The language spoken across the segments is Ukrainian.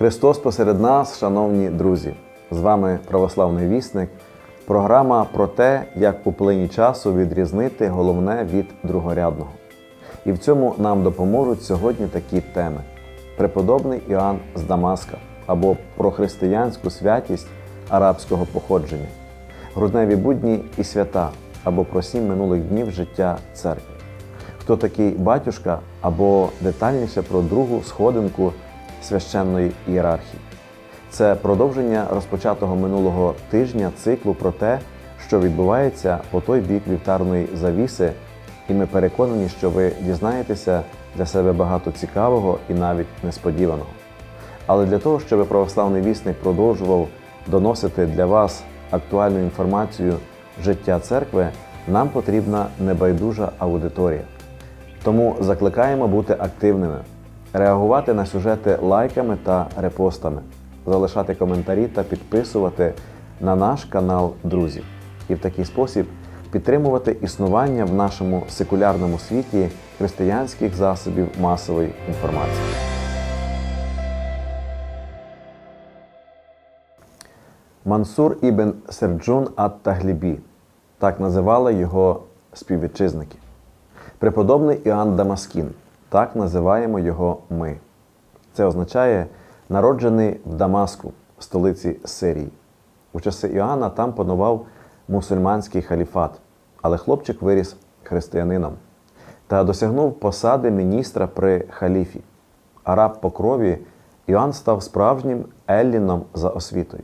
Христос посеред нас, шановні друзі! З вами православний вісник. Програма про те, як у плині часу відрізнити головне від другорядного. І в цьому нам допоможуть сьогодні такі теми: преподобний Іоанн з Дамаска або про християнську святість арабського походження, грудневі будні і свята або про сім минулих днів життя церкви. Хто такий батюшка або детальніше про другу сходинку священної ієрархії. Це продовження розпочатого минулого тижня циклу про те, що відбувається по той бік вівтарної завіси, і ми переконані, що ви дізнаєтеся для себе багато цікавого і навіть несподіваного. Але для того, щоб православний вісник продовжував доносити для вас актуальну інформацію життя церкви, нам потрібна небайдужа аудиторія. Тому закликаємо бути активними, реагувати на сюжети лайками та репостами, залишати коментарі та підписувати на наш канал друзів. І в такий спосіб підтримувати існування в нашому секулярному світі християнських засобів масової інформації. Мансур ібн Серджун ат-Таглібі так називали його співвітчизники. Преподобний Іоанн Дамаскін, так називаємо його ми. Це означає народжений в Дамаску, столиці Сирії. У часи Іоанна там панував мусульманський халіфат, але хлопчик виріс християнином та досягнув посади міністра при халіфі. Араб по крові Іоанн став справжнім елліном за освітою.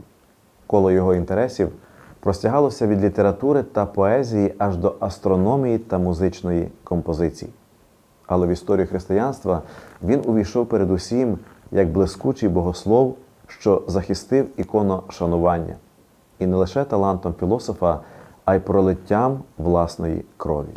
Коло його інтересів простягалося від літератури та поезії аж до астрономії та музичної композиції. Але в історію християнства він увійшов передусім як блискучий богослов, що захистив іконо шанування, і не лише талантом філософа, а й пролиттям власної крові.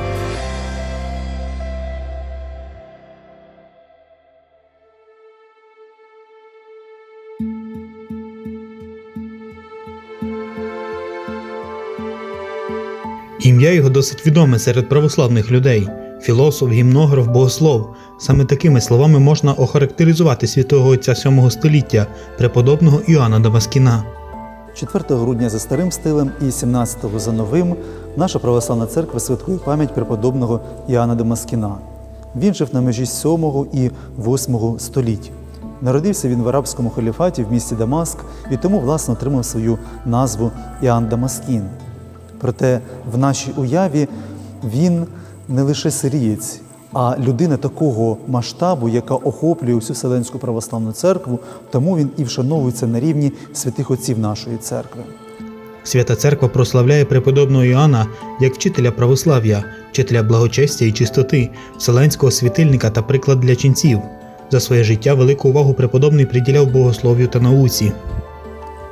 Ім'я його досить відоме серед православних людей філософ, гімнограф, богослов. Саме такими словами можна охарактеризувати святого отця 7 століття, преподобного Іоанна Дамаскіна. 4 грудня за старим стилем і 17-го за новим наша православна церква святкує пам'ять преподобного Іоанна Дамаскіна. Він жив на межі 7 і 8 століть. Народився він в арабському халіфаті в місті Дамаск і тому власне отримав свою назву Іоанн Дамаскін. Проте в нашій уяві він не лише сирієць, а людина такого масштабу, яка охоплює всю Вселенську православну церкву, тому він і вшановується на рівні святих отців нашої церкви. Свята церква прославляє преподобного Іоанна як вчителя православ'я, вчителя благочестя і чистоти, вселенського світильника та приклад для ченців. За своє життя велику увагу преподобний приділяв богослов'ю та науці.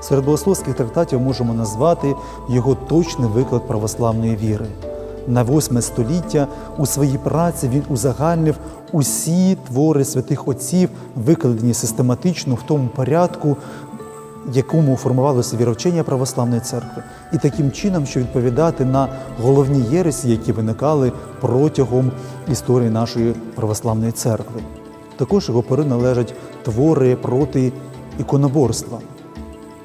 Серед богословських трактатів можемо назвати його точний виклад православної віри. На восьме століття у своїй праці він узагальнив усі твори святих отців, викладені систематично в тому порядку, якому формувалося віровчення православної церкви, і таким чином, що відповідати на головні єресі, які виникали протягом історії нашої православної церкви. Також його пори належать твори проти іконоборства.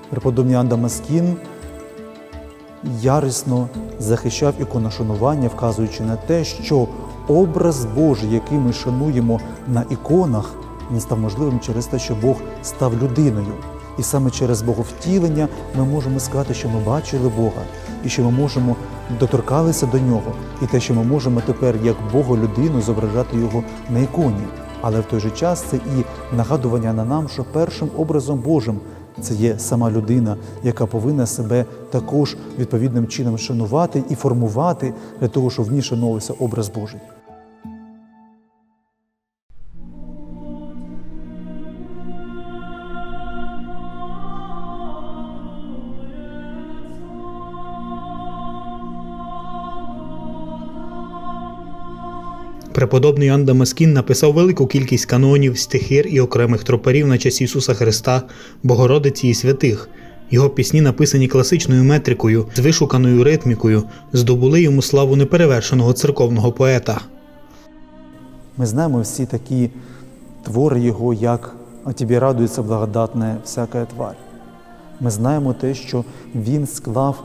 Преподобний Ан Дамаскін ярисно захищав іконошанування, вказуючи на те, що образ Божий, який ми шануємо на іконах, він став можливим через те, що Бог став людиною. І саме через Боговтілення ми можемо сказати, що ми бачили Бога, і що ми можемо доторкалися до нього, і те, що ми можемо тепер як Бога людину зображати його на іконі. Але в той же час це і нагадування на нам, що першим образом Божим це є сама людина, яка повинна себе також відповідним чином шанувати і формувати для того, щоб в ній шановувався образ Божий. Преподобний Іоанн Дамаскін написав велику кількість канонів, стихир і окремих тропарів на честь Ісуса Христа, Богородиці і святих. Його пісні, написані класичною метрикою, з вишуканою ритмікою, здобули йому славу неперевершеного церковного поета. Ми знаємо всі такі твори його, як а тобі радується благодатна всяка тварь. Ми знаємо те, що він склав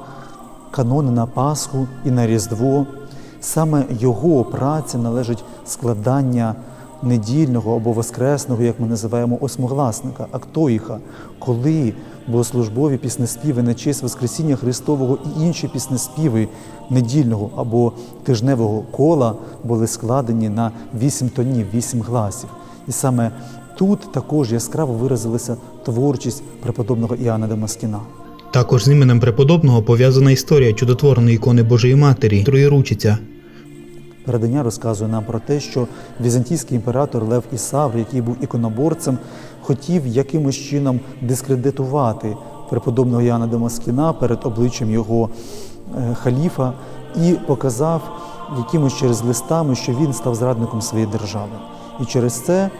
канони на Пасху і на Різдво. Саме його праці належить складання недільного або воскресного, як ми називаємо, осьмогласника, актоїха, коли богослужбові піснеспіви на честь Воскресіння Христового і інші піснеспіви недільного або тижневого кола були складені на вісім тонів, вісім гласів. І саме тут також яскраво виразилася творчість преподобного Іоанна Дамаскіна. Також з іменем преподобного пов'язана історія чудотворної ікони Божої Матері Троєручиця. Передання розказує нам про те, що візантійський імператор Лев Ісавр, який був іконоборцем, хотів якимось чином дискредитувати преподобного Яна Дамаскіна перед обличчям його е, халіфа і показав якимось через листами, що він став зрадником своєї держави. І через це,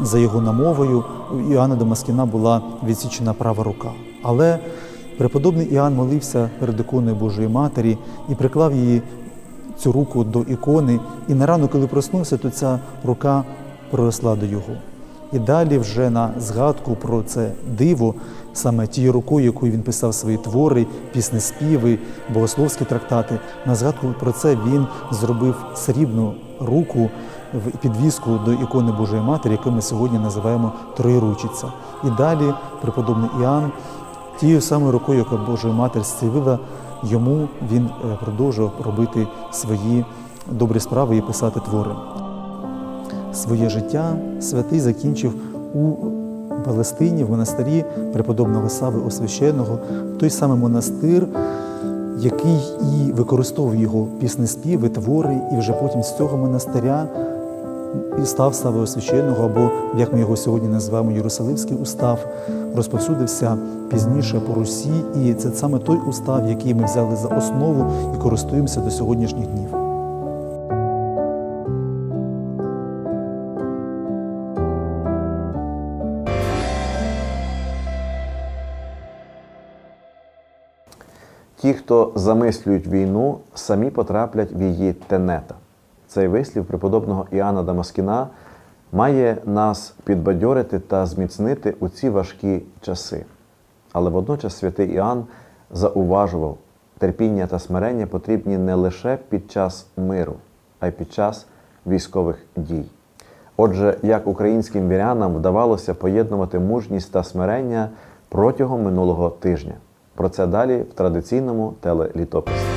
за його намовою, у Іоанна Дамаскіна була відсічена права рука. Але преподобний Іоанн молився перед іконою Божої Матері і приклав її цю руку до ікони, і на рану, коли проснувся, то ця рука проросла до його. І далі, вже на згадку про це диво, саме тією рукою, якою він писав свої твори, піснеспіви, богословські трактати, на згадку про це він зробив срібну руку в підвіску до ікони Божої Матері, яку ми сьогодні називаємо Троєручиця. І далі преподобний Іоанн тією самою рукою, яка Божа Матір зцілила, йому він е, продовжував робити свої добрі справи і писати твори. Своє життя святий закінчив у Палестині, в монастирі преподобного Сави Освященого, той самий монастир, який і використовував його піснеспіви, твори, і вже потім з цього монастиря і став Сави Освященого, або, як ми його сьогодні називаємо, Єрусалимський устав, розповсюдився пізніше по Русі, і це саме той устав, який ми взяли за основу і користуємося до сьогоднішніх днів. Ті, хто замислюють війну, самі потраплять в її тенета. Цей вислів преподобного Іоанна Дамаскіна має нас підбадьорити та зміцнити у ці важкі часи. Але водночас святий Іоанн зауважував, терпіння та смирення потрібні не лише під час миру, а й під час військових дій. Отже, як українським вірянам вдавалося поєднувати мужність та смирення протягом минулого тижня. Про це далі в традиційному телелітописі. –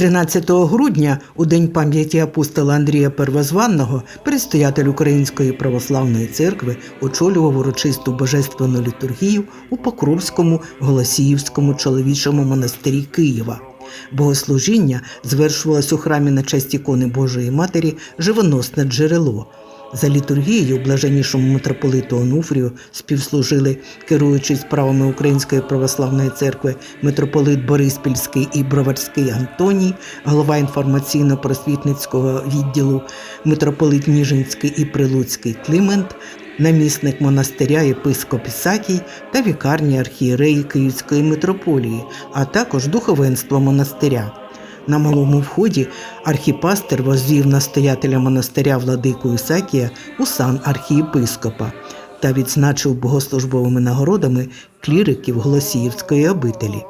13 грудня, у день пам'яті апостола Андрія Первозванного, предстоятель Української православної церкви очолював урочисту божественну літургію у Покровському Голосіївському чоловічому монастирі Києва. Богослужіння звершувалось у храмі на честь ікони Божої Матері Живоносне джерело. За літургією блаженнішому митрополиту Онуфрію співслужили, керуючись справами Української православної церкви, митрополит Бориспільський і Броварський Антоній, голова інформаційно-просвітницького відділу, митрополит Ніжинський і Прилуцький Климент, намісник монастиря єпископ Ісакій та вікарні архієреї Київської митрополії, а також духовенство монастиря. На малому вході архіпастер возвів настоятеля монастиря владику Ісакія у сан архієпископа та відзначив богослужбовими нагородами кліриків Голосіївської обителі.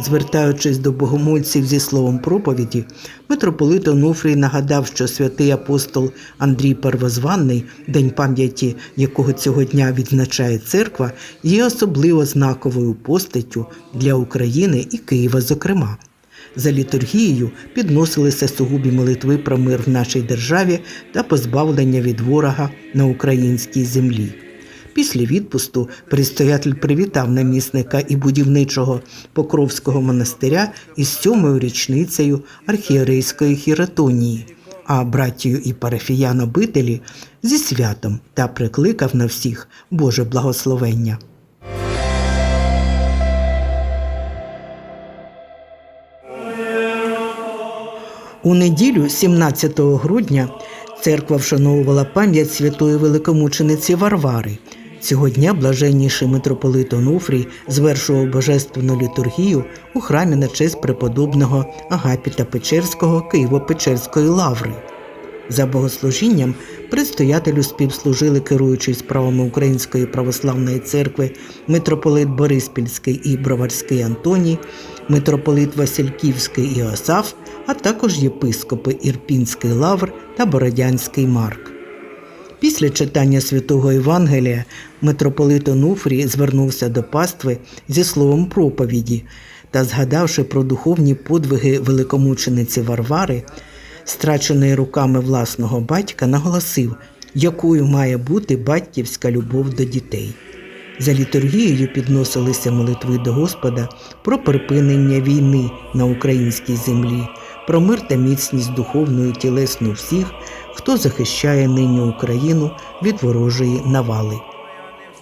Звертаючись до богомольців зі словом проповіді, митрополит Онуфрій нагадав, що святий апостол Андрій Первозванний, день пам'яті якого цього дня відзначає церква, є особливо знаковою постаттю для України і Києва, зокрема. За літургією підносилися сугубі молитви про мир в нашій державі та позбавлення від ворога на українській землі. Після відпусту предстоятель привітав намісника і будівничого Покровського монастиря із сьомою річницею архієрейської хіратонії, а братію і парафіян обителі зі святом та прикликав на всіх Боже благословення. У неділю, 17 грудня, Церква вшановувала пам'ять святої великомучениці Варвари. Цього дня блаженніший митрополит Онуфрій звершував божественну літургію у храмі на честь преподобного Агапіта Печерського Києво-Печерської лаври. За богослужінням предстоятелю співслужили керуючий справами Української православної церкви митрополит Бориспільський і Броварський Антоній, митрополит Васильківський Іосаф, а також єпископи Ірпінський Лавр та Бородянський Марк. Після читання святого Євангелія митрополит Онуфрій звернувся до пастви зі словом проповіді та, згадавши про духовні подвиги великомучениці Варвари, страченої руками власного батька, наголосив, якою має бути батьківська любов до дітей. За літургією підносилися молитви до Господа про припинення війни на українській землі, про мир та міцність духовну і всіх, хто захищає нині Україну від ворожої навали.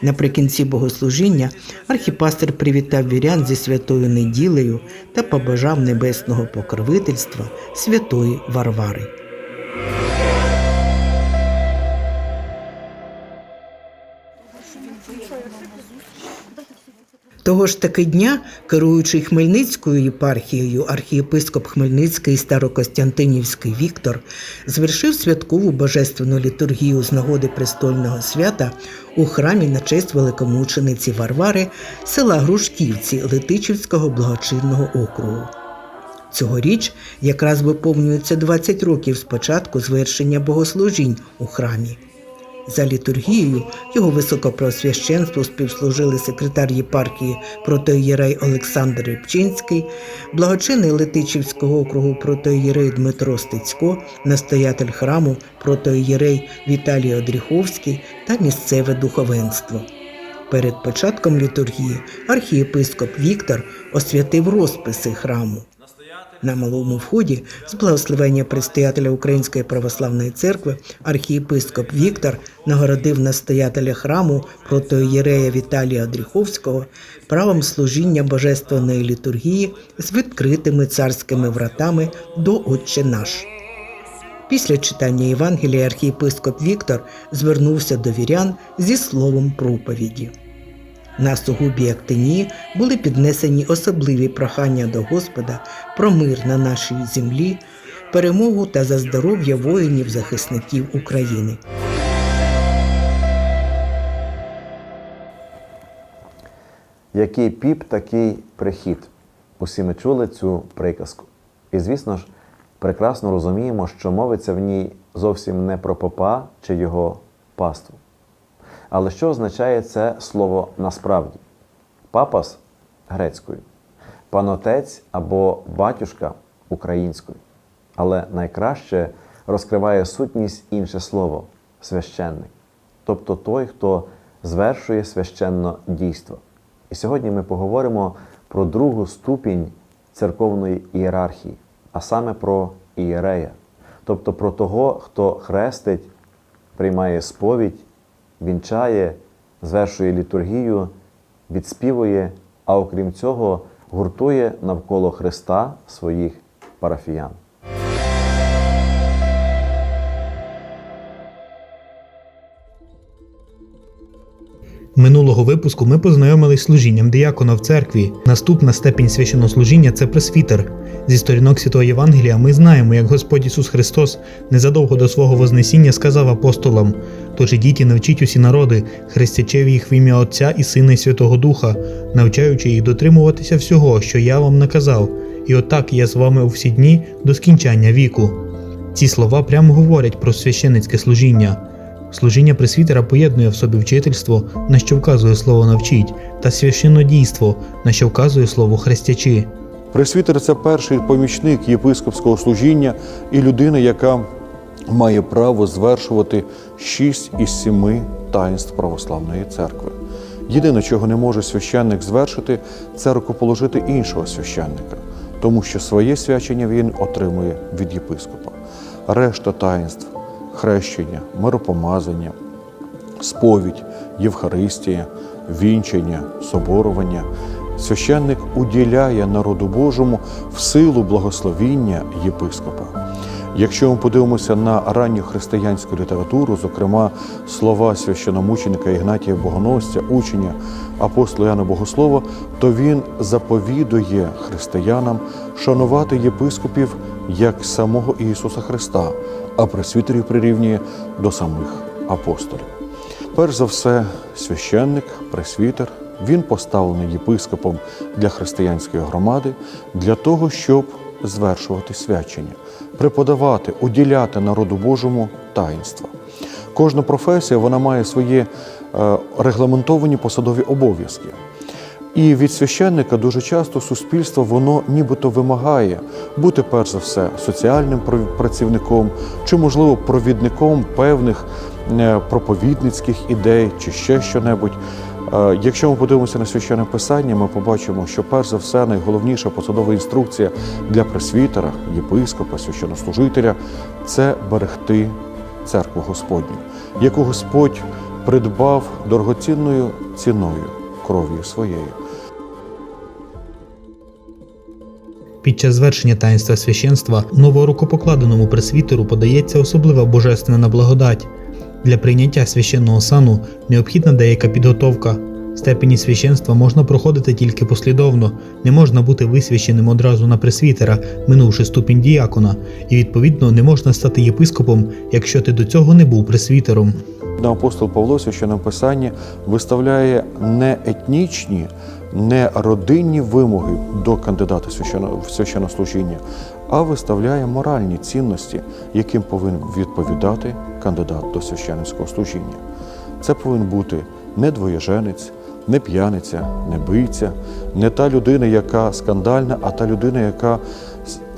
Наприкінці богослужіння архіпастер привітав вірян зі святою неділею та побажав небесного покровительства святої Варвари. Того ж таки дня, керуючий Хмельницькою єпархією, архієпископ Хмельницький Старокостянтинівський Віктор звершив святкову божественну літургію з нагоди престольного свята у храмі на честь великомучениці Варвари села Грушківці Летичівського благочинного округу. Цьогоріч якраз виповнюється 20 років з початку звершення богослужінь у храмі. За літургією його високопросвященству співслужили секретар єпархії протоїєрей Олександр Рибчинський, благочинний Летичівського округу протоїєрей Дмитро Стецько, настоятель храму протоїєрей Віталій Одріховський та місцеве духовенство. Перед початком літургії архієпископ Віктор освятив розписи храму. На малому вході з благословення предстоятеля Української православної церкви архієпископ Віктор нагородив настоятеля храму протоєрея Віталія Одріховського правом служіння божественної літургії з відкритими царськими вратами до Отче наш. Після читання Євангелія архієпископ Віктор звернувся до вірян зі словом проповіді. На сугубі Актинії були піднесені особливі прохання до Господа про мир на нашій землі, перемогу та за здоров'я воїнів-захисників України. Який піп, такий прихід. Усі ми чули цю приказку. І, звісно ж, прекрасно розуміємо, що мовиться в ній зовсім не про попа чи його паству. Але що означає це слово насправді? Папас грецькою, панотець або батюшка українською. Але найкраще розкриває сутність інше слово священник, тобто той, хто звершує священно дійство. І сьогодні ми поговоримо про другу ступінь церковної ієрархії, а саме про ієрея, тобто про того, хто хрестить, приймає сповідь, вінчає, звершує літургію, відспівує, а окрім цього, гуртує навколо Христа своїх парафіян. Минулого випуску ми познайомились з служінням диякона в церкві. Наступна степінь священнослужіння це пресвітер. Зі сторінок Святого Євангелія ми знаємо, як Господь Ісус Христос незадовго до свого Вознесіння сказав апостолам: Тож ідіть і навчіть усі народи, хрестячи їх в ім'я Отця і Сина і Святого Духа, навчаючи їх дотримуватися всього, що я вам наказав, і отак я з вами у всі дні до скінчання віку. Ці слова прямо говорять про священницьке служіння. Служіння пресвітера поєднує в собі вчительство, на що вказує слово навчіть, та священнодійство, на що вказує слово хрестячи. Пресвітер це перший помічник єпископського служіння і людина, яка має право звершувати шість із сіми таїнств православної церкви. Єдине, чого не може священник звершити, це рукоположити іншого священника, тому що своє свячення він отримує від єпископа. Решта таїнств хрещення, миропомазання, сповідь, Євхаристія, вінчення, соборування. Священник уділяє народу Божому в силу благословіння єпископа. Якщо ми подивимося на ранню християнську літературу, зокрема слова священомученика Ігнатія Богоносця, учення апостола Яна Богослова, то він заповідує християнам шанувати єпископів як самого Ісуса Христа, а пресвітерів прирівнює до самих апостолів. Перш за все, священник, пресвітер, він поставлений єпископом для християнської громади для того, щоб звершувати свячення, преподавати, уділяти народу Божому таїнства. Кожна професія вона має свої е, регламентовані посадові обов'язки. І від священника дуже часто суспільство воно нібито вимагає бути перш за все соціальним працівником чи, можливо, провідником певних е, проповідницьких ідей чи ще що-небудь. Е, Якщо ми подивимося на священне писання, ми побачимо, що перш за все найголовніша посадова інструкція для пресвітера, єпископа, священнослужителя це берегти церкву Господню, яку Господь придбав дорогоцінною ціною кров'ю своєю. Під час звершення таїнства священства новорукопокладеному пресвітеру подається особлива божественна благодать. Для прийняття священного сану необхідна деяка підготовка. Степені священства можна проходити тільки послідовно, не можна бути висвященим одразу на пресвітера, минувши ступінь діякона, і відповідно не можна стати єпископом, якщо ти до цього не був пресвітером. Апостол Павло в священному писанні виставляє не етнічні, не родинні вимоги до кандидата в священнослужіння, а виставляє моральні цінності, яким повинен відповідати кандидат до священницького служіння. Це повинен бути не двоєженець, не п'яниця, не бийця, не та людина, яка скандальна, а та людина, яка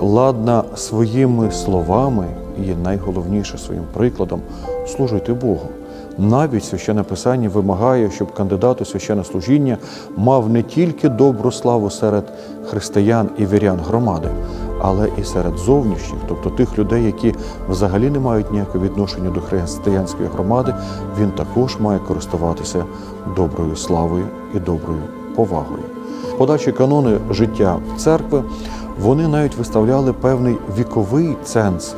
ладна своїми словами і найголовніше своїм прикладом служити Богу. Навіть священне писання вимагає, щоб кандидат у священне служіння мав не тільки добру славу серед християн і вірян громади, але і серед зовнішніх, тобто тих людей, які взагалі не мають ніякого відношення до християнської громади, він також має користуватися доброю славою і доброю повагою. Подальші канони життя церкви вони навіть виставляли певний віковий ценз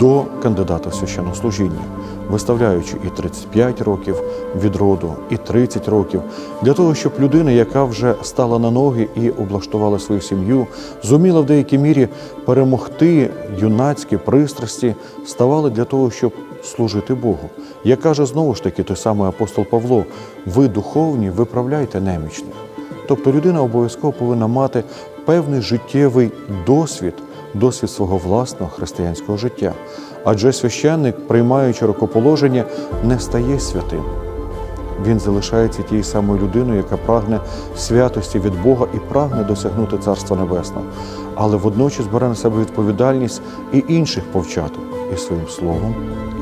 до кандидата в священнослужіння, виставляючи і 35 років від роду, і 30 років, для того, щоб людина, яка вже стала на ноги і облаштувала свою сім'ю, зуміла в деякій мірі перемогти юнацькі пристрасті, ставали для того, щоб служити Богу. Як каже знову ж таки той самий апостол Павло: ви духовні, виправляйте немічних. Тобто людина обов'язково повинна мати певний життєвий досвід, досвід свого власного християнського життя. Адже священник, приймаючи рукоположення, не стає святим. Він залишається тією самою людиною, яка прагне святості від Бога і прагне досягнути Царства Небесного, але водночас бере на себе відповідальність і інших повчати і своїм словом,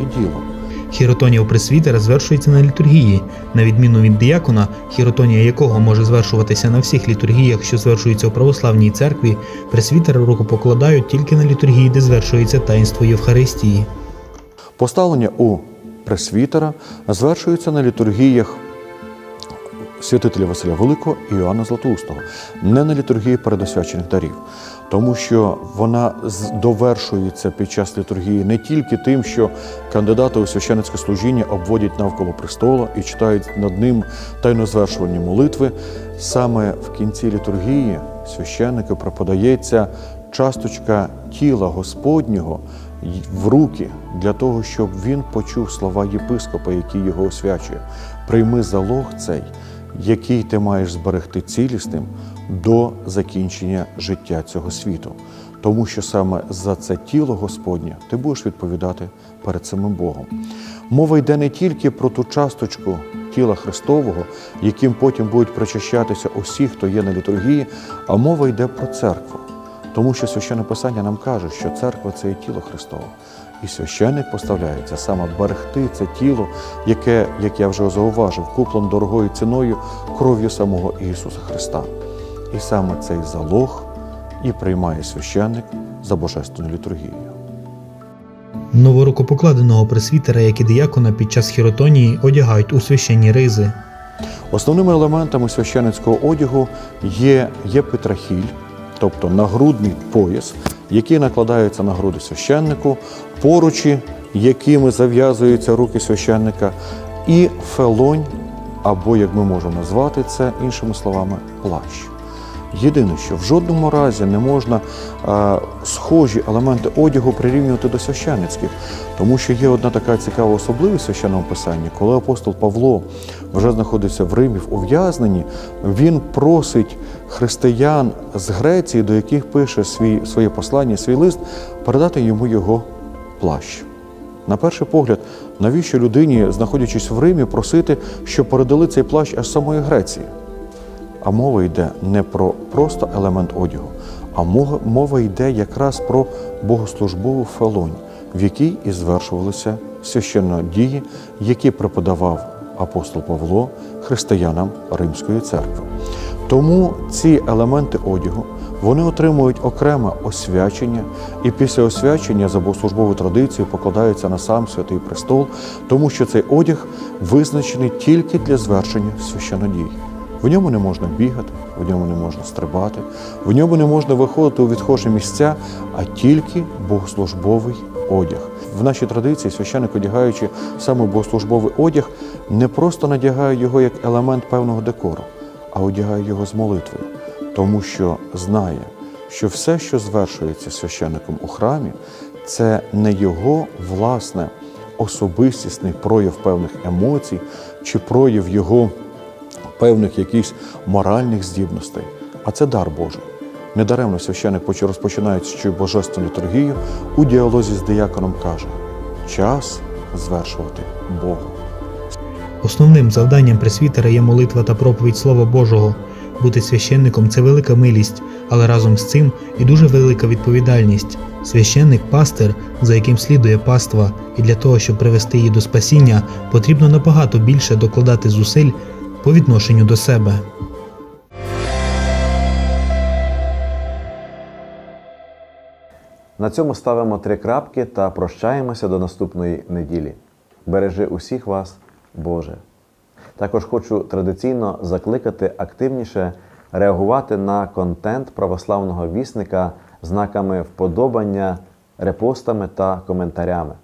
і ділом. Хіротонія пресвітера звершується на літургії, на відміну від діякона, хіротонія якого може звершуватися на всіх літургіях, що звершуються у православній церкві, пресвітера рукопокладають тільки на літургії, де звершується таїнство Євхаристії. Поставлення у пресвітера звершується на літургіях святителя Василя Великого і Іоанна Златоустого, не на літургії передосвячених дарів, тому що вона довершується під час літургії не тільки тим, що кандидати у священницьке служіння обводять навколо престола і читають над ним тайнозвершувальні молитви. Саме в кінці літургії священнику преподається часточка тіла Господнього в руки для того, щоб він почув слова єпископа, який його освячує. Прийми залог цей, який ти маєш зберегти цілісним до закінчення життя цього світу. Тому що саме за це тіло Господнє ти будеш відповідати перед самим Богом. Мова йде не тільки про ту часточку тіла Христового, яким потім будуть причащатися усі, хто є на літургії, а мова йде про церкву. Тому що священне писання нам каже, що церква це і тіло Христове. І священник поставляється саме берегти це тіло, яке, як я вже зауважив, куплено дорогою ціною кров'ю самого Ісуса Христа. І саме цей залог і приймає священник за божественну літургію. Новорукопокладеного пресвітера, як і діякона під час хіротонії одягають у священні ризи. Основними елементами священницького одягу є, є петрахіль, тобто нагрудний пояс, який накладається на груди священнику, поручі, якими зав'язуються руки священника, і фелонь, або як ми можемо назвати це іншими словами, плащ. Єдине, що в жодному разі не можна е, схожі елементи одягу прирівнювати до священницьких, тому що є одна така цікава особливість в священному писанні, коли апостол Павло вже знаходиться в Римі в ув'язненні, він просить християн з Греції, до яких пише свій, своє послання, свій лист, передати йому його плащ. На перший погляд, навіщо людині, знаходячись в Римі, просити, щоб передали цей плащ аж самої Греції? А мова йде не про просто елемент одягу, а мова, йде якраз про богослужбову фелонь, в якій і звершувалися священнодії, які преподавав апостол Павло християнам Римської церкви. Тому ці елементи одягу вони отримують окреме освячення, і після освячення за богослужбовою традицією покладаються на сам святий престол, тому що цей одяг визначений тільки для звершення священодій. В ньому не можна бігати, в ньому не можна стрибати, в ньому не можна виходити у відхожі місця, а тільки богослужбовий одяг. В нашій традиції священик, одягаючи саме богослужбовий одяг, не просто надягає його як елемент певного декору, а одягає його з молитвою, тому що знає, що все, що звершується священником у храмі, це не його власне особистісний прояв певних емоцій чи прояв його певних якихось моральних здібностей, а це дар Божий. Недаремно священик, поч- розпочинаючи божественну літургію, у діалозі з дияконом каже: час звершувати Богу. Основним завданням пресвітера є молитва та проповідь Слова Божого. Бути священником це велика милість, але разом з цим і дуже велика відповідальність. Священник пастир, за яким слідує паства, і для того, щоб привести її до спасіння, потрібно набагато більше докладати зусиль по відношенню до себе. На цьому ставимо три крапки та прощаємося до наступної неділі. Бережи усіх вас, Боже. Також хочу традиційно закликати активніше реагувати на контент православного вісника знаками вподобання, репостами та коментарями.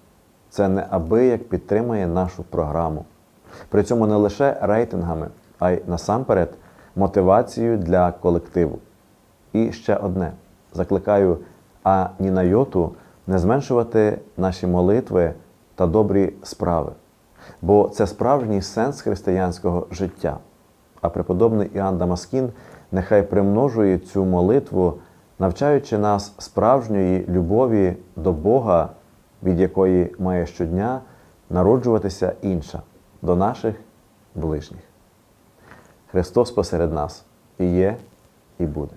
Це неабияк підтримує нашу програму. При цьому не лише рейтингами, а й насамперед мотивацією для колективу. І ще одне: закликаю а ні на йоту не зменшувати наші молитви та добрі справи, бо це справжній сенс християнського життя. А преподобний Іоанн Дамаскін нехай примножує цю молитву, навчаючи нас справжньої любові до Бога, від якої має щодня народжуватися інша до наших ближніх. Христос посеред нас і є, і буде.